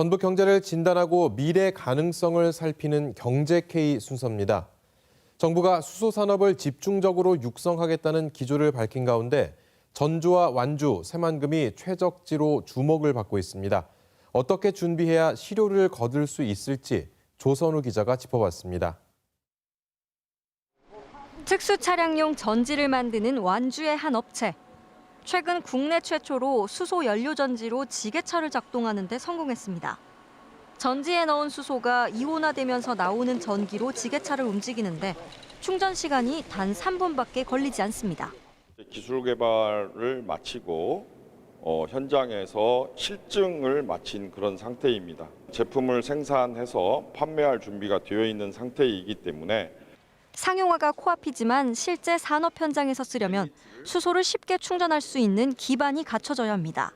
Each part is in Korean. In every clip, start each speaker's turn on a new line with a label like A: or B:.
A: 전북 경제를 진단하고 미래 가능성을 살피는 경제 K 순서입니다. 정부가 수소 산업을 집중적으로 육성하겠다는 기조를 밝힌 가운데 전주와 완주, 새만금이 최적지로 주목을 받고 있습니다. 어떻게 준비해야 실효를 거둘 수 있을지 조선우 기자가 짚어봤습니다.
B: 특수 차량용 전지를 만드는 완주의 한 업체. 최근 국내 최초로 수소 연료 전지로 지게차를 작동하는 데 성공했습니다. 전지에 넣은 수소가 이온화되면서 나오는 전기로 지게차를 움직이는데 충전 시간이 단 3분밖에 걸리지 않습니다.
C: 기술 개발을 마치고 어, 현장에서 실증을 마친 그런 상태입니다. 제품을 생산해서 판매할 준비가 되어 있는 상태이기 때문에
B: 상용화가 코앞이지만 실제 산업 현장에서 쓰려면 수소를 쉽게 충전할 수 있는 기반이 갖춰져야 합니다.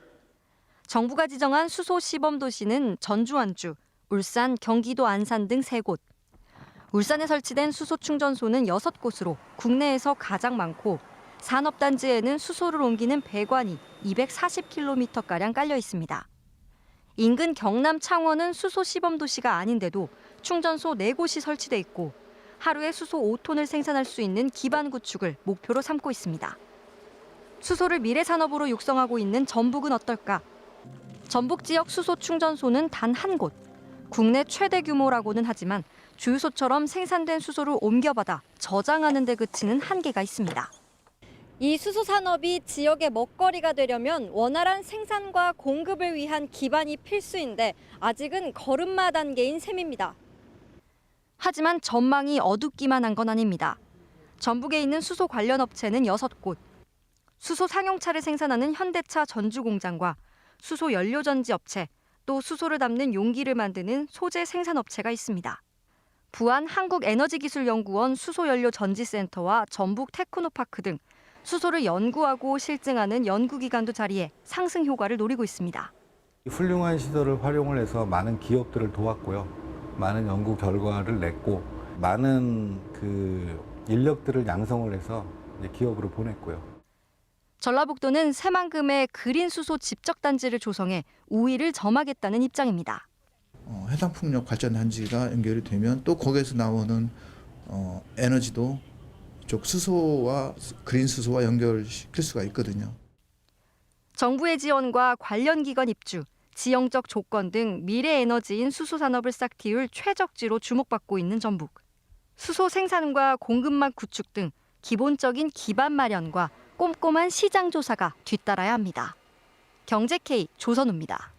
B: 정부가 지정한 수소 시범 도시는 전주 완주, 울산, 경기도 안산 등 세 곳. 울산에 설치된 수소 충전소는 여섯 곳으로 국내에서 가장 많고 산업단지에는 수소를 옮기는 배관이 240km가량 깔려 있습니다. 인근 경남 창원은 수소 시범 도시가 아닌데도 충전소 네곳이 설치돼 있고 하루에 수소 5톤을 생산할 수 있는 기반 구축을 목표로 삼고 있습니다. 수소를 미래 산업으로 육성하고 있는 전북은 어떨까? 전북 지역 수소 충전소는 단 한 곳. 국내 최대 규모라고는 하지만 주유소처럼 생산된 수소를 옮겨받아 저장하는 데 그치는 한계가 있습니다. 이 수소 산업이 지역의 먹거리가 되려면 원활한 생산과 공급을 위한 기반이 필수인데 아직은 걸음마 단계인 셈입니다. 하지만 전망이 어둡기만 한 건 아닙니다. 전북에 있는 수소 관련 업체는 6곳, 수소 상용차를 생산하는 현대차 전주 공장과 수소 연료 전지 업체, 또 수소를 담는 용기를 만드는 소재 생산 업체가 있습니다. 부안 한국에너지기술연구원 수소연료 전지센터와 전북 테크노파크 등 수소를 연구하고 실증하는 연구기관도 자리해 상승 효과를 노리고 있습니다.
D: 훌륭한 시설을 활용을 해서 많은 기업들을 도왔고요. 많은 연구 결과를 냈고 많은 그 인력들을 양성을 해서 이제 기업으로 보냈고요.
B: 전라북도는 새만금의 그린 수소 집적 단지를 조성해 우위를 점하겠다는 입장입니다.
E: 어, 해상 풍력 발전 단지가 연결이 되면 또 거기에서 나오는 어, 에너지도 이쪽 수소와 그린 수소와 연결시킬 수가 있거든요.
B: 정부의 지원과 관련 기관 입주, 지형적 조건 등 미래 에너지인 수소 산업을 싹 틔울 최적지로 주목받고 있는 전북. 수소 생산과 공급망 구축 등 기본적인 기반 마련과 꼼꼼한 시장 조사가 뒤따라야 합니다. 경제 K 조선우입니다.